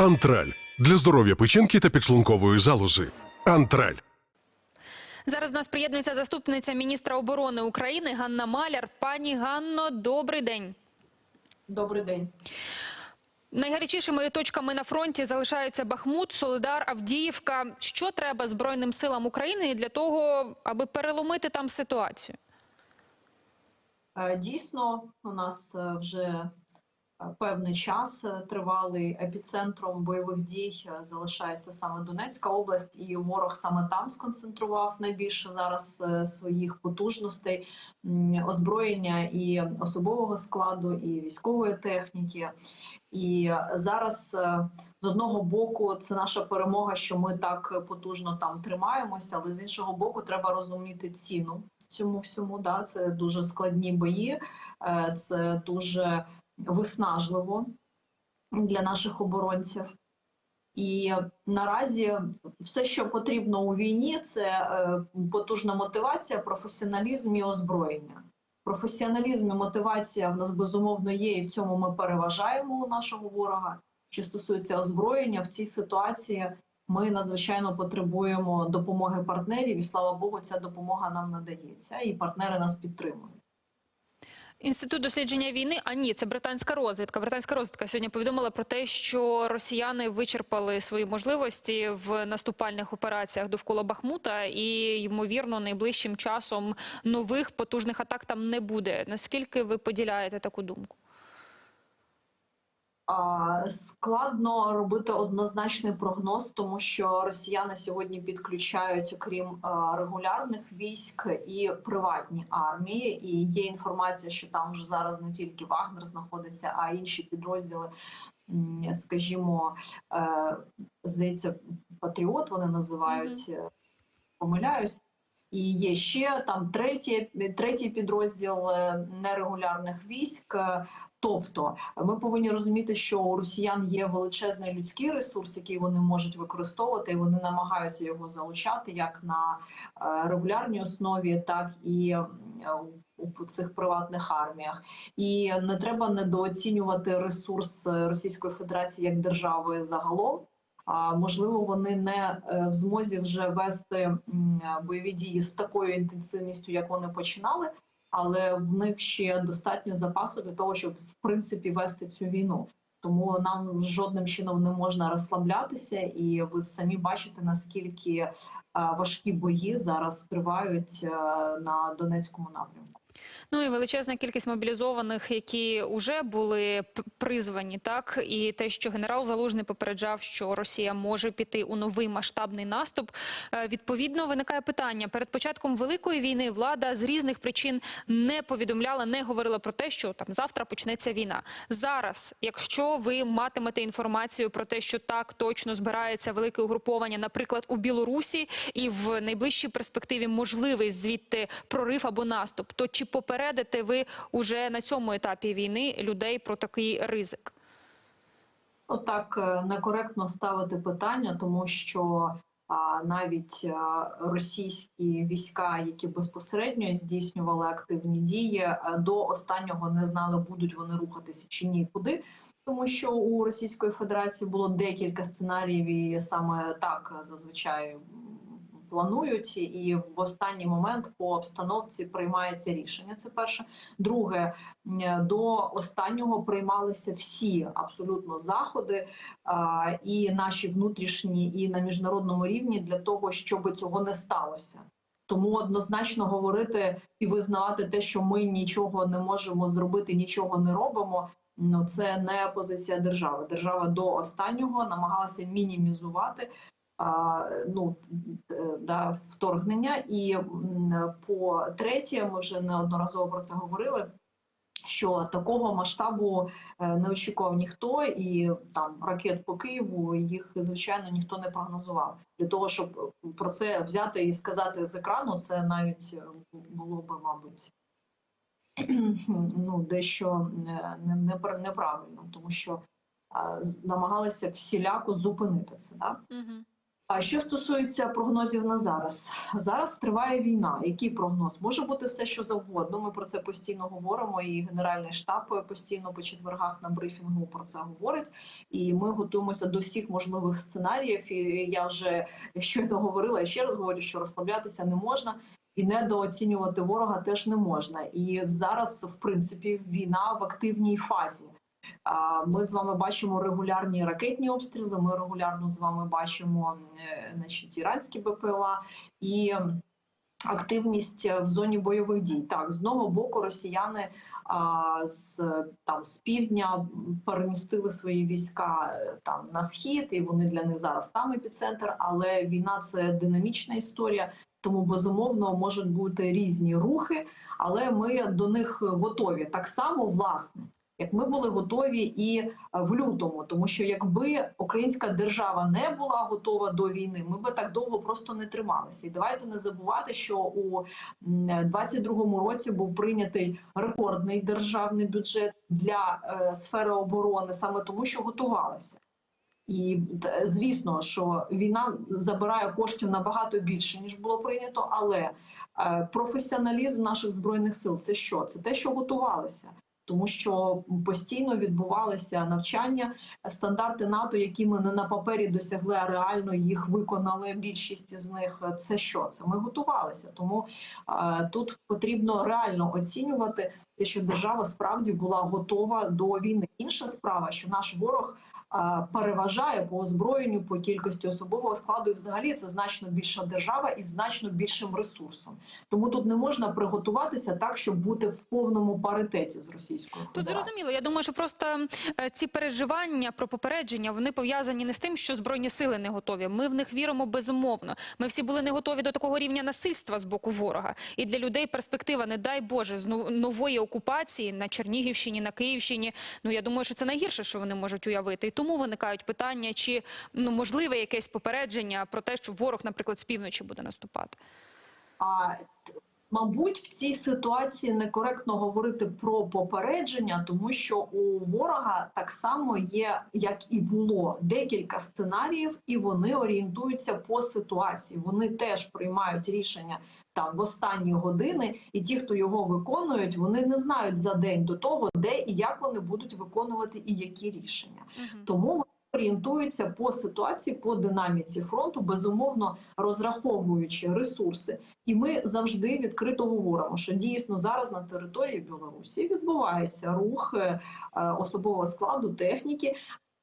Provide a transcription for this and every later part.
Антраль для здоров'я печінки та підшлункової залози. Антраль. Зараз до нас приєднується заступниця міністра оборони України Ганна Маляр. Пані Ганно, добрий день. Добрий день. Найгарячішими точками на фронті залишаються Бахмут, Солидар, Авдіївка. Що треба Збройним силам України для того, аби переломити там ситуацію? Е, Дійсно, у нас е, вже певний час е, тривалий епіцентром бойових дій е, залишається саме Донецька область, і ворог саме там сконцентрував найбільше зараз е, своїх потужностей, озброєння і особового складу, і військової техніки. І зараз з одного боку це наша перемога, що ми так потужно там тримаємося, але з іншого боку, треба розуміти ціну цьому всьому. Да, це дуже складні бої, це дуже виснажливо для наших оборонців. І наразі все, що потрібно у війні, це е, потужна мотивація, професіоналізм і озброєння. Професіоналізм і мотивація в нас безумовно є, і в цьому ми переважаємо у нашого ворога. Що стосується озброєння, в цій ситуації ми надзвичайно потребуємо допомоги партнерів, і слава Богу, ця допомога нам надається, і партнери нас підтримують. Інститут дослідження війни, а ні, це британська розвідка. Британська розвідка сьогодні повідомила про те, що росіяни вичерпали свої можливості в наступальних операціях довкола Бахмута, і ймовірно, найближчим часом нових потужних атак там не буде. Наскільки ви поділяєте таку думку? Складно робити однозначний прогноз, тому що росіяни сьогодні підключають, окрім регулярних військ, і приватні армії. І є інформація, що там вже зараз не тільки Вагнер знаходиться, а інші підрозділи, скажімо, е, здається, Патріот вони називають. е, Помиляюсь. І є ще там третій, третій підрозділ е, нерегулярних військ. Е, Тобто ми повинні розуміти, що у росіян є величезний людський ресурс, який вони можуть використовувати, і вони намагаються його залучати як на е, регулярній основі, так і у у цих приватних арміях. І не треба недооцінювати ресурс е, Російської Федерації як держави загалом. А можливо, вони не е, в змозі вже вести бойові дії з такою інтенсивністю, як вони починали, але в них ще достатньо запасу для того, щоб в принципі вести цю війну. Тому нам жодним чином не можна розслаблятися, і ви самі бачите наскільки е, важкі бої зараз тривають е, на Донецькому напрямку. Ну і величезна кількість мобілізованих, які вже були призвані, так і те, що генерал Залужний попереджав, що Росія може піти у новий масштабний наступ. Е, Відповідно, виникає питання перед початком великої війни. Влада з різних причин не повідомляла, не говорила про те, що там завтра почнеться війна. Зараз, якщо ви матимете інформацію про те, що так точно збирається велике угруповання, наприклад, у Білорусі, і в найближчій перспективі можливий звідти прорив або наступ, то чи попередите ви уже на цьому етапі війни людей про такий ризик? Отак е, некоректно ставити питання, тому що а, навіть е, російські війська, які безпосередньо здійснювали активні дії, е, до останнього не знали, будуть вони рухатися чи ні, куди. Тому що у Російської Федерації було декілька сценаріїв, і саме так зазвичай планують, і в останній момент по обстановці приймається рішення. Це перше. Друге, до останнього приймалися всі абсолютно заходи і наші внутрішні, і на міжнародному рівні для того, щоб цього не сталося. Тому однозначно говорити і визнавати те, що ми нічого не можемо зробити, нічого не робимо. Ну це не позиція держави. Держава до останнього намагалася мінімізувати ну да, вторгнення. І по третє, ми вже неодноразово про це говорили. Що такого масштабу е, не очікував ніхто, і там ракет по Києву їх звичайно ніхто не прогнозував. Для того щоб про це взяти і сказати з екрану, це навіть е, було би, мабуть, ну дещо е, не, не, неправильно, тому що е, намагалися всіляко зупинити це. Да? Угу. А що стосується прогнозів на зараз, зараз триває війна. Який прогноз може бути все, що завгодно. Ми про це постійно говоримо. І Генеральний штаб постійно по четвергах на брифінгу про це говорить. І ми готуємося до всіх можливих сценаріїв. І я вже щойно говорила і ще раз говорю, що розслаблятися не можна. І недооцінювати ворога теж не можна. І зараз, в принципі, війна в активній фазі. Ми з вами бачимо регулярні ракетні обстріли. Ми регулярно з вами бачимо е, значить, іранські БПЛА і активність в зоні бойових дій. Так, з одного боку, росіяни а, з там з півдня перемістили свої війська е, там на схід, і вони для них зараз там епіцентр. Але війна це динамічна історія. Тому безумовно можуть бути різні рухи, але ми до них готові. Так само, власне, як ми були готові і е, в лютому, тому що якби українська держава не була готова до війни, ми би так довго просто не трималися. І давайте не забувати, що у м, 22-му році був прийнятий рекордний державний бюджет для е, сфери оборони, саме тому, що готувалися. І звісно, що війна забирає коштів набагато більше ніж було прийнято, але е, професіоналізм наших збройних сил це що? Це те, що готувалися. Тому що постійно відбувалися навчання, стандарти НАТО, які ми не на папері досягли, а реально їх виконали. Більшість з них це що? Це ми готувалися. Тому е, тут потрібно реально оцінювати те, що держава справді була готова до війни. Інша справа, що наш ворог переважає по озброєнню, по кількості особового складу, і взагалі це значно більша держава із значно більшим ресурсом. Тому тут не можна приготуватися так, щоб бути в повному паритеті з Російською Тут зрозуміло. Я думаю, що просто е, ці переживання про попередження вони пов'язані не з тим, що збройні сили не готові. Ми в них віримо безумовно. Ми всі були не готові до такого рівня насильства з боку ворога. І для людей перспектива, не дай Боже, з нової окупації на Чернігівщині, на Київщині. Ну я думаю, що це найгірше, що вони можуть уявити. Тому виникають питання, чи ну можливе якесь попередження про те, що ворог, наприклад, з півночі буде наступати. А мабуть, в цій ситуації некоректно говорити про попередження, тому що у ворога так само є, як і було, декілька сценаріїв, і вони орієнтуються по ситуації. Вони теж приймають рішення там в останні години, і ті, хто його виконують, вони не знають за день до того, де і як вони будуть виконувати і які рішення. Тому вони орієнтуються по ситуації, по динаміці фронту, безумовно розраховуючи ресурси. І ми завжди відкрито говоримо, що дійсно зараз на території Білорусі відбувається рух е, особового складу техніки.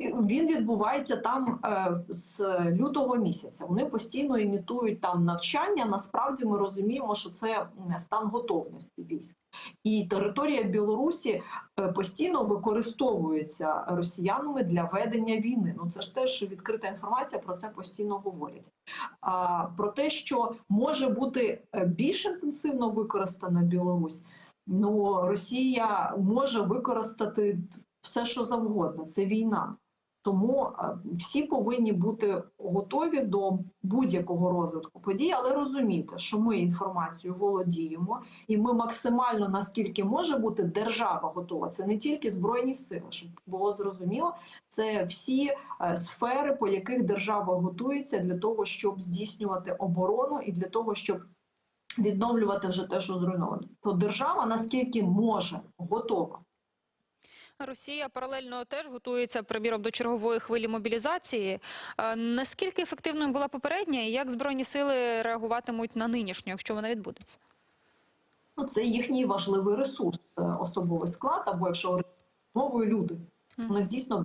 Він відбувається там е, з лютого місяця. Вони постійно імітують там навчання. Насправді ми розуміємо, що це стан готовності військ, і територія Білорусі е, постійно використовується росіянами для ведення війни. Ну це ж теж відкрита інформація. Про це постійно говорять. А про те, що може бути е, більш інтенсивно використана Білорусь, ну Росія може використати все, що завгодно. Це війна. Тому е, всі повинні бути готові до будь-якого розвитку подій, але розуміти, що ми інформацію володіємо, і ми максимально наскільки може бути держава готова. Це не тільки збройні сили, щоб було зрозуміло. Це всі е, сфери, по яких держава готується для того, щоб здійснювати оборону, і для того, щоб відновлювати вже те, що зруйновано. То держава наскільки може готова. Росія паралельно теж готується приміром до чергової хвилі мобілізації. Е, Наскільки ефективною була попередня, і як збройні сили реагуватимуть на нинішню, якщо вона відбудеться? Ну, це їхній важливий ресурс, е, особовий склад, або якщо мовою люди. У них дійсно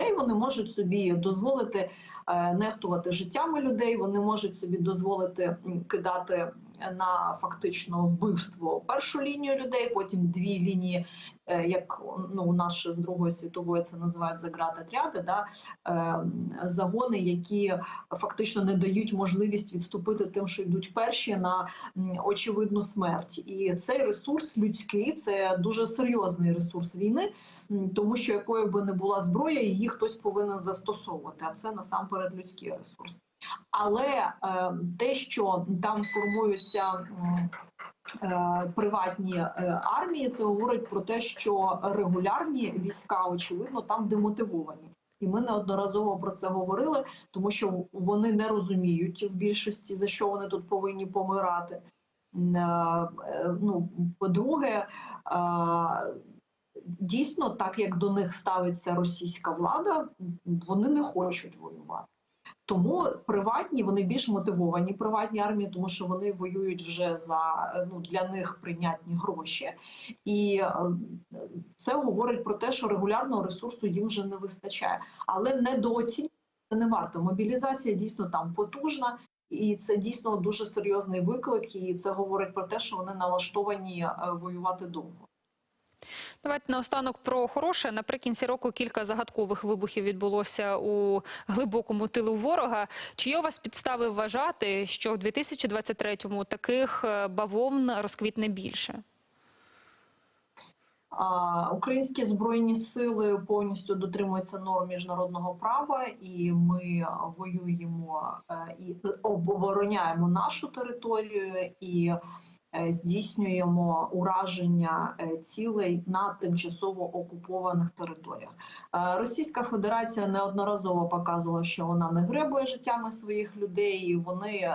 людей вони можуть собі дозволити е, нехтувати життями людей. Вони можуть собі дозволити кидати на фактично вбивство першу лінію людей, потім дві лінії, е, як ну у нас ще з Другої світової це називають заградотряди, да е, загони, які фактично не дають можливість відступити тим, що йдуть перші на очевидну смерть. І цей ресурс людський це дуже серйозний ресурс війни. Тому що якою би не була зброя, її хтось повинен застосовувати. А це насамперед людський ресурс. Але е, те, що там формуються е, приватні е, армії, це говорить про те, що регулярні війська, очевидно, там демотивовані. І ми неодноразово про це говорили, тому що вони не розуміють в більшості за що вони тут повинні помирати. Е, Ну, по-друге, дійсно, так як до них ставиться російська влада, вони не хочуть воювати. Тому приватні вони більш мотивовані приватні армії, тому що вони воюють вже за ну для них прийнятні гроші, і е, це говорить про те, що регулярного ресурсу їм вже не вистачає, але недооцінювати не варто. Мобілізація дійсно там потужна, і це дійсно дуже серйозний виклик. І це говорить про те, що вони налаштовані е, воювати довго. Давайте наостанок про хороше. Наприкінці року кілька загадкових вибухів відбулося у глибокому тилу ворога. Чи є у вас підстави вважати, що в 2023-му таких е, бавовн розквітне більше? Українські збройні сили повністю дотримуються норм міжнародного права, і ми воюємо е, і обороняємо нашу територію і здійснюємо ураження е, цілей на тимчасово окупованих територіях. Е, Російська Федерація неодноразово показувала, що вона не гребує життями своїх людей. і Вони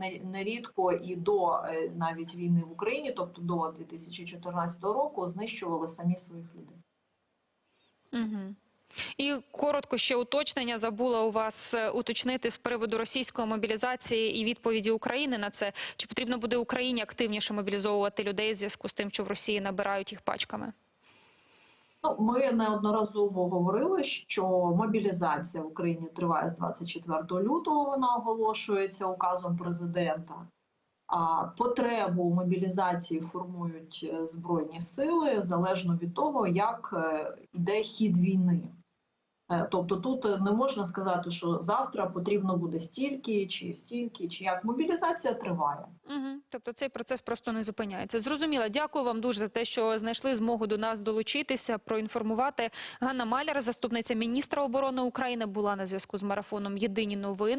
не- нерідко і до е, навіть війни в Україні, тобто до 2014 року, знищували самі своїх людей. Угу. І коротко ще уточнення забула у вас е, уточнити з приводу російської мобілізації і відповіді України на це. Чи потрібно буде Україні активніше мобілізовувати людей в зв'язку з тим, що в Росії набирають їх пачками? Ну, ми неодноразово говорили, що мобілізація в Україні триває з 24 лютого. Вона оголошується указом президента. А потребу мобілізації формують е, збройні сили залежно від того, як е, йде хід війни. Е, Тобто тут е, не можна сказати, що завтра потрібно буде стільки чи стільки, чи як мобілізація триває. Угу. Тобто цей процес просто не зупиняється. Зрозуміло. Дякую вам дуже за те, що знайшли змогу до нас долучитися, проінформувати. Ганна Маляр, заступниця міністра оборони України, була на зв'язку з марафоном Єдині новини.